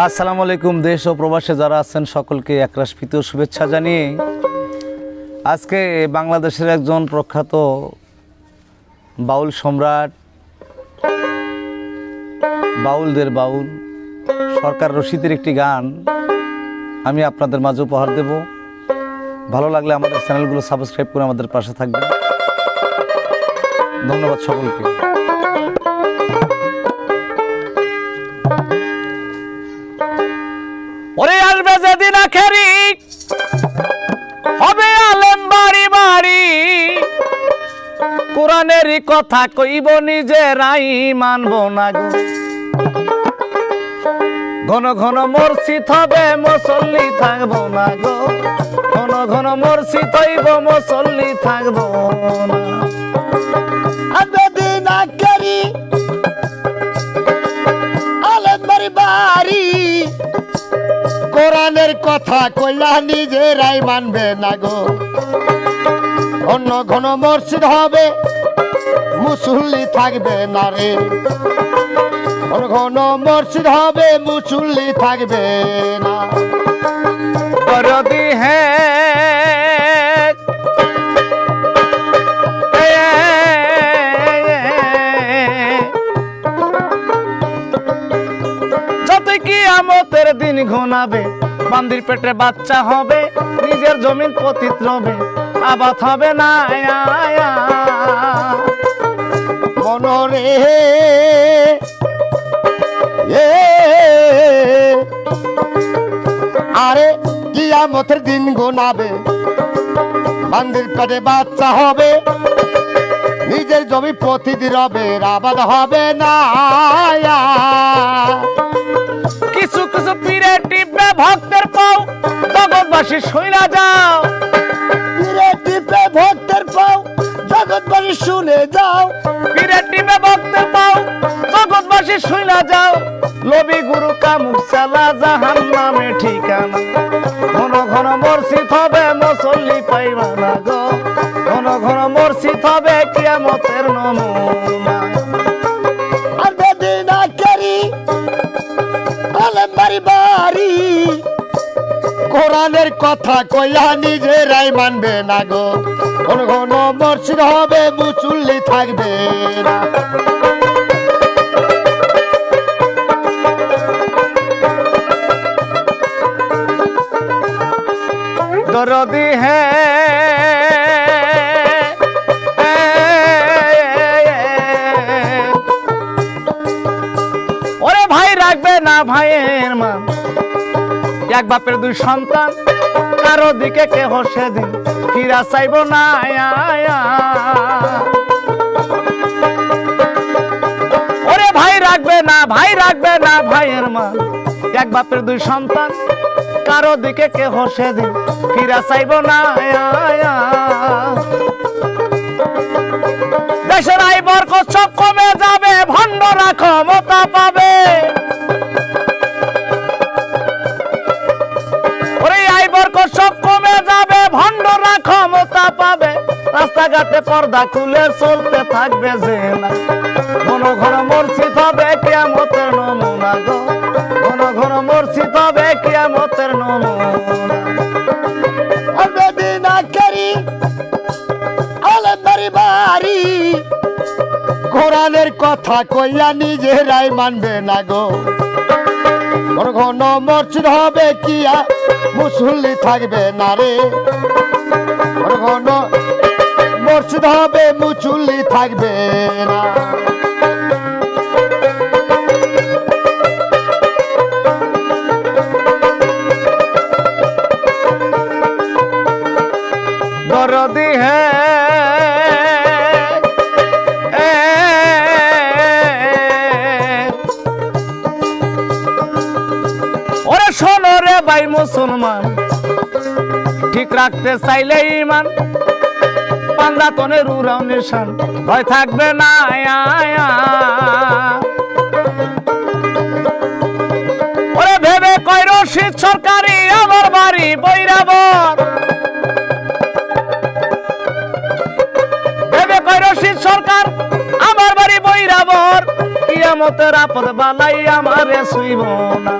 আসসালামু আলাইকুম দেশ ও প্রবাসে যারা আছেন সকলকে একরাশ প্রীতি শুভেচ্ছা জানিয়ে আজকে বাংলাদেশের একজন প্রখ্যাত বাউল সম্রাট, বাউলদের বাউল, সরকার রশিদের একটি গান আমি আপনাদের মাঝে উপহার দেব। ভালো লাগলে আমাদের চ্যানেলগুলো সাবস্ক্রাইব করে আমাদের পাশে থাকবেন। ধন্যবাদ সকলকে। যেদিন আখেরি, হবে আলেম বাড়ি বাড়ি। কোরআনেরই কথা কইব নিজেরাই মানব না গো। ঘন ঘন মসজিদ হবে, মুসল্লি থাকব না গো। ঘন ঘন মসজিদ হইব, মুসল্লি থাকব না। কথা কইলা নিজেরাই মানবে না গো। অন্য ঘন মসজিদ হবে, মুসল্লি থাকবে না রে। ঘন ঘন মসজিদ হবে, মুসল্লি থাকবে না। করদি হ্যাঁ আমতের দিন ঘনাবে বান্দির পেটে বাচ্চা হবে, নিজের জমিন পতিত রবে, আবাদ হবে না মনরে আরে কিয়ামতের দিন গোনাবে বান্দির পেটে বাচ্চা হবে, নিজের জমি প্রতিদিন রবে, আবাদ হবে না কিছু কিছু পীরে টিপে ভক্তের পাও জগৎবাসী সইলা যাও। ফিরে টিপে ভক্তের পাও জগৎবাড়ি শুনে যাও। পীরে টিপে ভক্তের পাও জগৎবাসী সইলা যাও। লবি গুরু কামুক চালা জাহান নামে ঠিকানা। ঘন ঘন মসজিদ হবে মুসল্লি পাইবা না গো। ঘন ঘন মসজিদ হবে কিয়ামতের নমুনা। বাড়ি কোরআনের কথা কইয়া নিজেরাই মানবে না গো। কোন কোন মসজিদ হবে, মুচুল্লি থাকবে না। দরদি হ্যাঁ না ভাইয়ের মান এক বাপের দুই সন্তান, কারও দিকে কে হসে দিন ফিরা চাইব না। ওরে ভাই রাখবে না, ভাই রাখবে না ভাইয়ের মান এক বাপের দুই সন্তান, কারও দিকে কে হসে দিন ফিরা চাইব না দেশের আই বরক সব কমে যাবে ভণ্ডরা ক্ষমতা পাবে। রাস্তাঘাটে পর্দা খুলে চলতে থাকবে যে না ঘন ঘন মসজিদ হবে কিয়ামতের নমুনা গো। ঘন ঘন মসজিদ হবে কিয়ামতের নমুনা। বাড়ি কোরআনের কথা কইয়া নিজেরাই মানবে না গো। কোন মসজিদ হবে কিয়া, মুসল্লি থাকবে না রে। কোন মসজিদ হবে মুচুল্লি থাকবে না। হ্যাঁ ওরে শোনো মুসলমান ঠিক রাখতে চাইলে ইমান পাঞ্জাতনের উড়াও নিশান। ভয় থাকবে না। ওরে ভেবে কয় রশিদ সরকারি, আমার বাড়ি বৈরাবর ভেবে কয় রশিদ সরকার, আমার বাড়ি বৈরাবর কিয়ামতের আপদ বালাই আমারে শুইব না।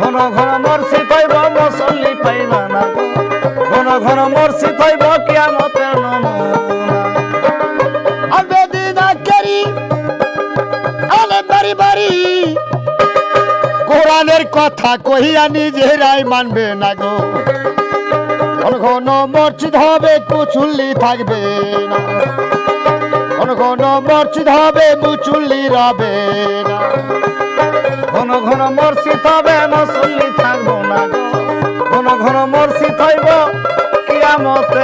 ঘন ঘন মরছি পাইব মুসল্লি পাইবা না। ঘন মরছি তৈব কিয়ামতের নমুনা আবেদিনা করি আলে বাড়ি বাড়ি। কোরআনের কথা কহিয়া নিজেরাই মানবে না গো। ঘন মসজিদ হবে কুচুল্লি থাকবে না। ঘন ঘন মসজিদ হবে মুচুল্লি রবে না। ঘন ঘন মরছি তবে মুসল্লি থাকব না ঘন ঘন মরছি তৈব কিয়ামতের